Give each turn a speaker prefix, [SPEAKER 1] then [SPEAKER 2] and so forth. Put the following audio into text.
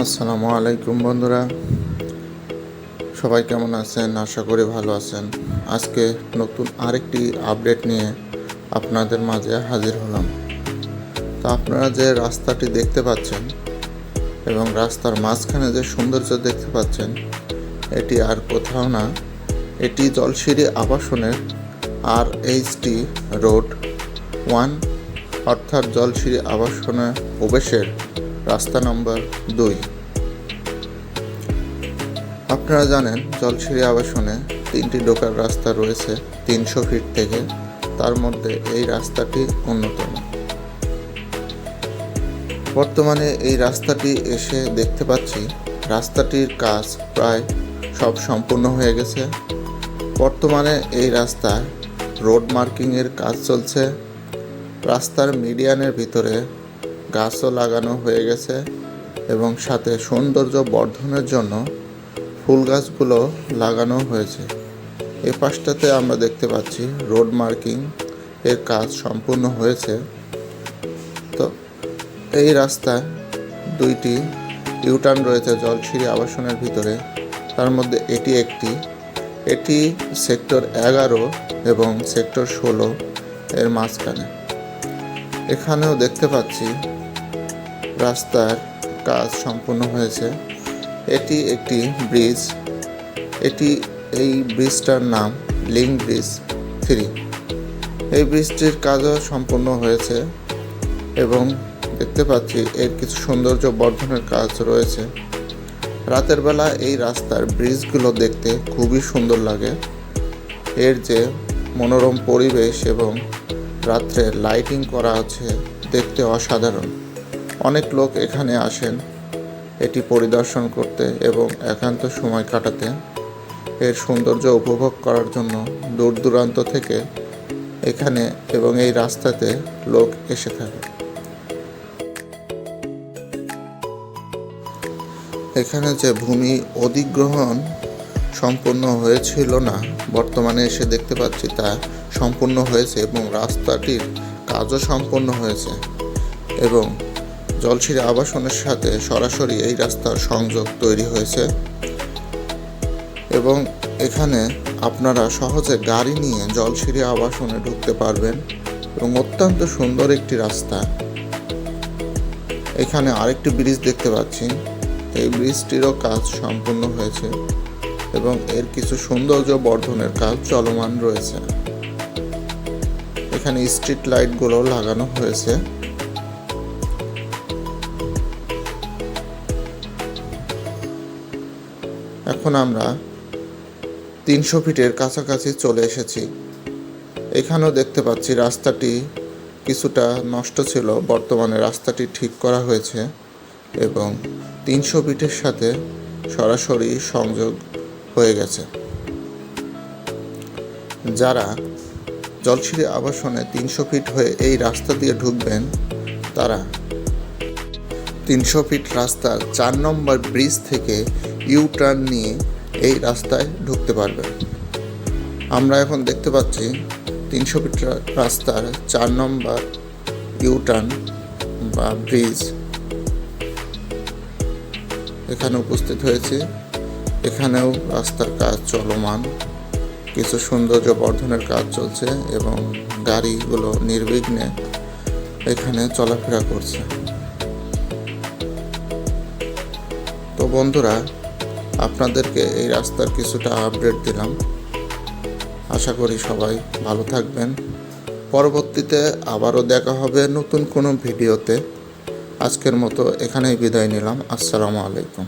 [SPEAKER 1] আসসালামু আলাইকুম বন্ধুরা। সবাই কেমন আছেন? আশা করি ভালো আছেন। আজকে নতুন আরেকটি আপডেট নিয়ে আপনাদের মাঝে হাজির হলাম। তো আপনারা যে রাস্তাটি দেখতে পাচ্ছেন এবং রাস্তার মাঝখানে যে সৌন্দর্য দেখতে পাচ্ছেন, এটি আর কোথাও না। এটি জলসিঁড়ি আবাসনের আর এইচটি রোড ওয়ান অর্থাৎ জলসিঁড়ি আবাসনে প্রবেশের রাস্তা নম্বর দুই। আপনারা জানেন, জলসিঁড়ি আবাসনে তিনটি ঢোকার রাস্তা রয়েছে তিনশো ফিট থেকে। তার মধ্যে এই রাস্তাটি অন্যতম। বর্তমানে এই রাস্তাটি এসে দেখতে পাচ্ছি, রাস্তাটির কাজ প্রায় সব সম্পূর্ণ হয়ে গেছে। বর্তমানে এই রাস্তায় রোড মার্কিংয়ের কাজ চলছে। রাস্তার মিডিয়ানের ভিতরে গাছও লাগানো হয়ে গেছে এবং সাথে সৌন্দর্য বর্ধনের জন্য ফুল গাছগুলো লাগানো হয়েছে। এ পাশটাতে আমরা দেখতে পাচ্ছি রোড মার্কিং এর কাজ সম্পূর্ণ হয়েছে। তো এই রাস্তায় দুইটি ইউটার্ন রয়েছে জলসিঁড়ি আবাসনের ভিতরে। তার মধ্যে এটি একটি, এটি সেক্টর এগারো এবং সেক্টর ষোলো এর মাঝখানে। এখানেও দেখতে পাচ্ছি রাস্তার কাজ সম্পূর্ণ হয়েছে। এটি একটি ব্রিজ। এটি, এই ব্রিজটার নাম লিঙ্ক ব্রিজ থ্রি। এই ব্রিজটির কাজও সম্পূর্ণ হয়েছে এবং দেখতে পাচ্ছি এর কিছু সৌন্দর্য বর্ধনের কাজ রয়েছে। রাতের বেলা এই রাস্তার ব্রিজগুলো দেখতে খুবই সুন্দর লাগে। এর যে মনোরম পরিবেশ এবং রাত্রে লাইটিং করা আছে দেখতে অসাধারণ। অনেক লোক এখানে আসেন, এটি পরিদর্শন করতে এবং একান্ত সময় কাটাতে এর সৌন্দর্য উপভোগ করার জন্য দূর দূরান্ত থেকে এখানে এবং এই রাস্তাতে লোক এসে থাকে। এখানে যে ভূমি অধিগ্রহণ সম্পূর্ণ হয়েছিল না, বর্তমানে এসে দেখতে পাচ্ছি তা সম্পূর্ণ হয়েছে এবং রাস্তাটির কাজও সম্পন্ন হয়েছে এবং জলসিঁড়ি আবাসনের সাথে সরাসরি এই রাস্তার সংযোগ তৈরি হয়েছে। এবং এখানে আপনারা সহজে গাড়ি নিয়ে জলসিঁড়ি আবাসনে ঢুকতে পারবেন এবং অত্যন্ত সুন্দর একটি রাস্তা। এখানে আরেকটি ব্রিজ দেখতে পাচ্ছি। এই ব্রিজটিরও কাজ সম্পূর্ণ হয়েছে এবং এর কিছু সৌন্দর্য বর্ধনের কাজ চলমান রয়েছে। এখানে স্ট্রিট লাইটগুলো লাগানো হয়েছে। এখন আমরা তিনশো ফিটের কাছাকাছি চলে এসেছি। এখানেও দেখতে পাচ্ছি রাস্তাটি কিছুটা নষ্ট ছিল। বর্তমানে রাস্তাটি ঠিক করা হয়েছে এবং তিনশো ফিটের সাথে সরাসরি সংযোগ হয়ে গেছে। যারা জলসিঁড়ি আবাসনে তিনশো ফিট হয়ে এই রাস্তা দিয়ে ঢুকবেন, তারা তিনশো ফিট রাস্তার চার নম্বর ব্রিজ থেকে ইউ টার্ন নিয়ে এই রাস্তায় ঢুকতে পারবেন আমরা এখন দেখতে পাচ্ছি তিনশো ফিট রাস্তার চার নম্বর ইউ টার্ন বা ব্রিজ এখানে উপস্থিত হয়েছে। এখানেও রাস্তার কাজ চলমান। কিছু সৌন্দর্য বর্ধনের কাজ চলছে এবং গাড়িগুলো নির্বিঘ্নে এখানে চলাফেরা করছে। তো বন্ধুরা আপনাদেরকে এই রাস্তার কিছুটা আপডেট দিলাম। আশা করি সবাই ভালো থাকবেন। পরবর্তীতে আবারও দেখা হবে নতুন কোনো ভিডিওতে। আজকের মতো এখানেই বিদায় নিলাম। আসসালামু আলাইকুম।